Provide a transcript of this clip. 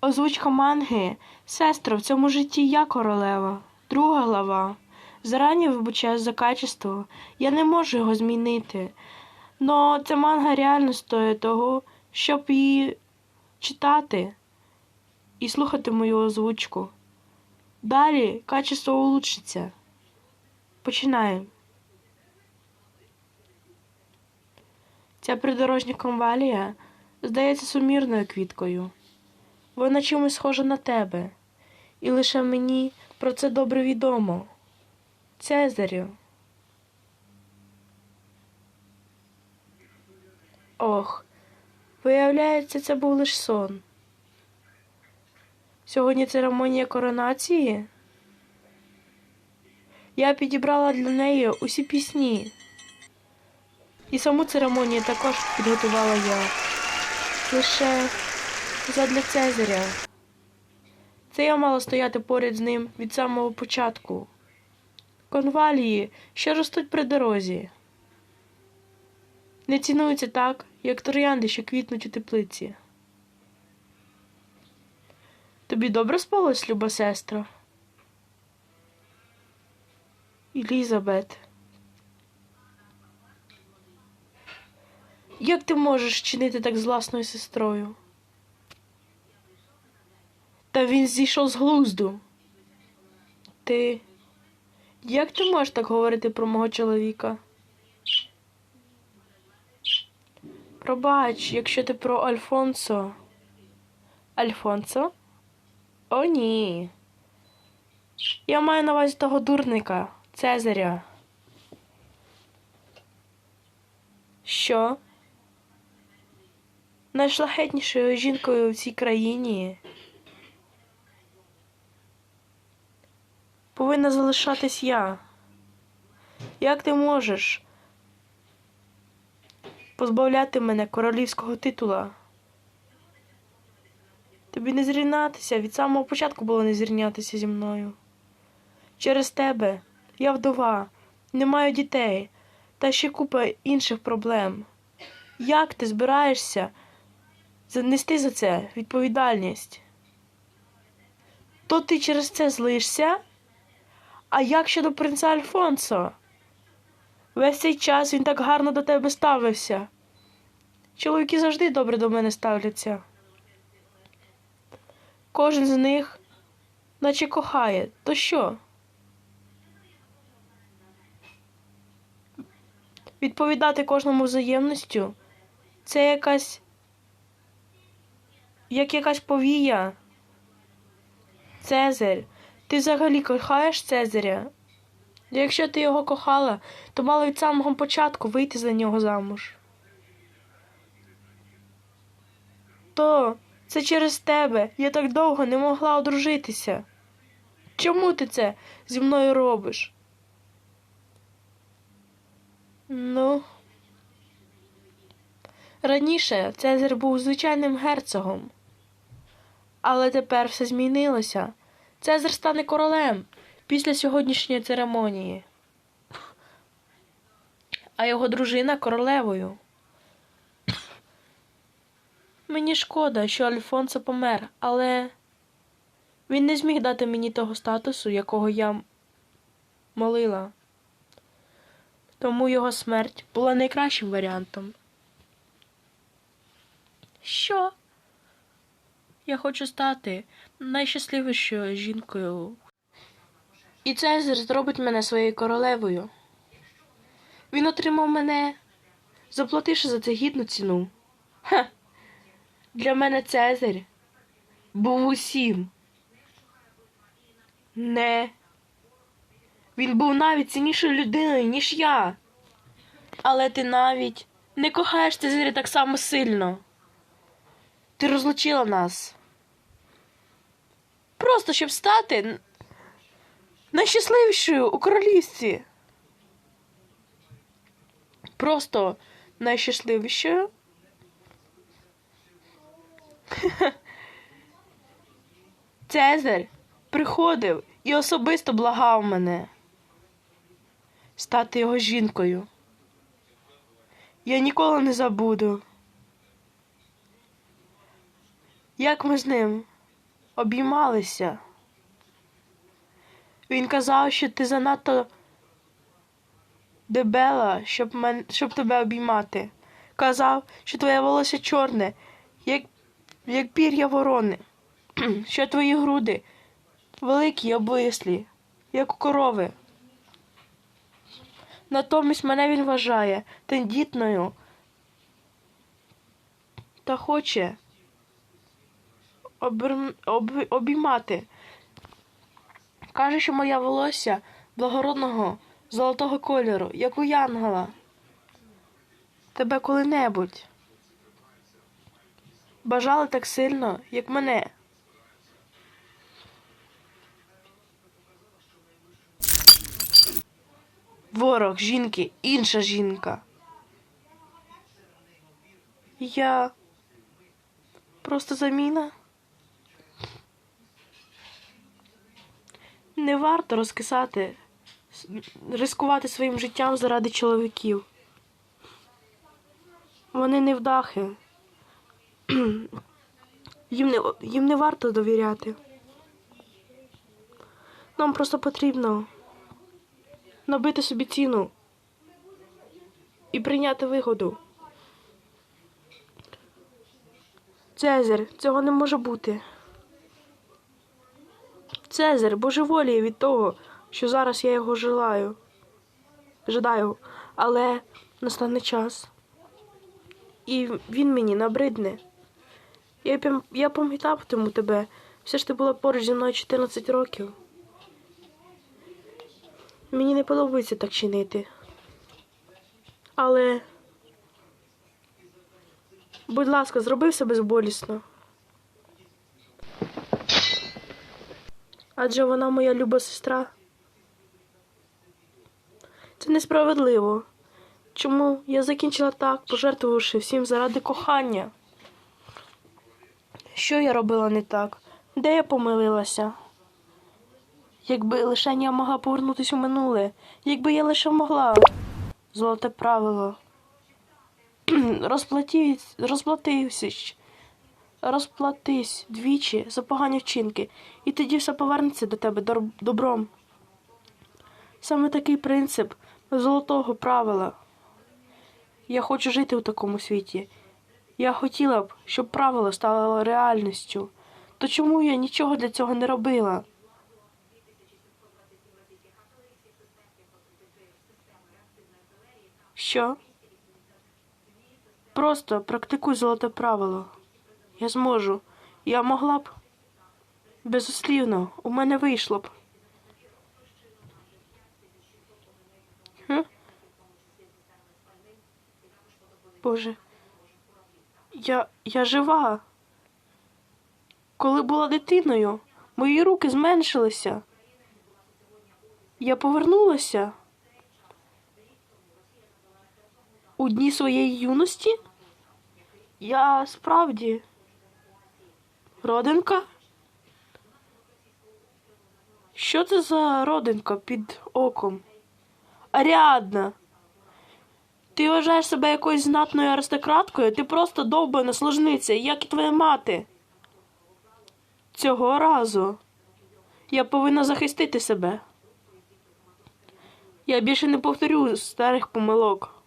Озвучка манги. Сестро, в цьому житті я королева. Друга глава. Зарані вибачаю за качество. Я не можу його змінити. Но ця манга реально стоїть того, щоб її читати і слухати мою озвучку. Далі качество улучшиться. Починаємо. Ця придорожня конвалія здається сумірною квіткою. Вона чимось схожа на тебе, і лише мені про це добре відомо. Цезарю. Ох, виявляється, це був лише сон. Сьогодні церемонія коронації. Я підібрала для неї усі пісні. І саму церемонію також підготувала я. Лише задля Цезаря. Це я мала стояти поряд з ним від самого початку. Конвалії, що ростуть при дорозі. Не цінуються так, як троянди, що квітнуть у теплиці. Тобі добре спалось, люба сестра? Елізабет. Як ти можеш чинити так з власною сестрою? Та він зійшов з глузду. Ти. Як ти можеш так говорити про мого чоловіка? Пробач, якщо ти про Альфонсо. Альфонсо? О, ні. Я маю на увазі того дурника, Цезаря. Що? Найшлахетнішою жінкою в цій країні повинна залишатись я. Як ти можеш позбавляти мене королівського титула? Тобі не зрівнятися, від самого початку було не зрівнятися зі мною. Через тебе я вдова, не маю дітей, та ще купа інших проблем. Як ти збираєшся занести за це відповідальність? То ти через це злишся? А як щодо принца Альфонсо? Весь цей час він так гарно до тебе ставився. Чоловіки завжди добре до мене ставляться. Кожен з них, наче кохає, то що? Відповідати кожному взаємністю це якась як якась повія. Цезарь, ти взагалі кохаєш Цезаря? Якщо ти його кохала, то мала від самого початку вийти за нього замуж. То це через тебе я так довго не могла одружитися. Чому ти це зі мною робиш? Ну. Раніше Цезар був звичайним герцогом. Але тепер все змінилося. Цезар стане королем після сьогоднішньої церемонії. А його дружина королевою. Мені шкода, що Альфонсо помер, але він не зміг дати мені того статусу, якого я молила. Тому його смерть була найкращим варіантом. Що? Я хочу стати найщасливішою жінкою. І Цезар зробить мене своєю королевою. Він отримав мене, заплативши за це гідну ціну. Ха! Для мене Цезар був усім. Не. Він був навіть ціннішою людиною, ніж я. Але ти навіть не кохаєш Цезаря так само сильно. Ти розлучила нас. Просто щоб стати найщасливішою у королівстві. Просто найщасливішою. Цезар приходив і особисто благав мене стати його жінкою. Я ніколи не забуду, як ми з ним обіймалися. Він казав, що ти занадто дебела, щоб, мен... щоб тебе обіймати. Казав, що твоє волосся чорне, як, як пір'я ворони, що твої груди великі й обвислі, як у корови. Натомість мене він вважає тендітною та хоче обер... об... обіймати. Каже, що моє волосся благородного золотого кольору, як у Янгела. Тебе коли-небудь. Бажали так сильно, як мене. Ворог жінки, інша жінка. Я просто заміна. Не варто розкисати, ризикувати своїм життям заради чоловіків. Вони невдахи. Їм не, їм не варто довіряти. Нам просто потрібно набити собі ціну і прийняти вигоду. Цезар, цього не може бути. Цезар божеволіє від того, що зараз я його желаю. Жадаю, але настане час. І він мені набридне. Я, я пам'ятатиму тебе. Все ж ти була поруч зі мною 14 років. Мені не подобається так чинити. Але. Будь ласка, зроби все безболісно. Адже вона моя люба сестра. Це несправедливо. Чому я закінчила так, пожертвувавши всім заради кохання? Що я робила не так? Де я помилилася? Якби лише я могла повернутися у минуле, якби я лише могла. Золоте правило. Розплатись, розплатись, двічі за погані вчинки, і тоді все повернеться до тебе добром. Саме такий принцип золотого правила. Я хочу жити у такому світі. Я хотіла б, щоб правило стало реальністю. То чому я нічого для цього не робила? Що? Просто практикуй золоте правило. Я зможу. Я могла б. Безуслівно, у мене вийшло б. Боже. Я, я жива. Коли була дитиною, мої руки зменшилися. Я повернулася. У дні своєї юності? Я справді. Родинка? Що це за родинка під оком? Аріадна. Ти вважаєш себе якоюсь знатною аристократкою? Ти просто довбана служниця, як і твоя мати. Цього разу я повинна захистити себе. Я більше не повторю старих помилок.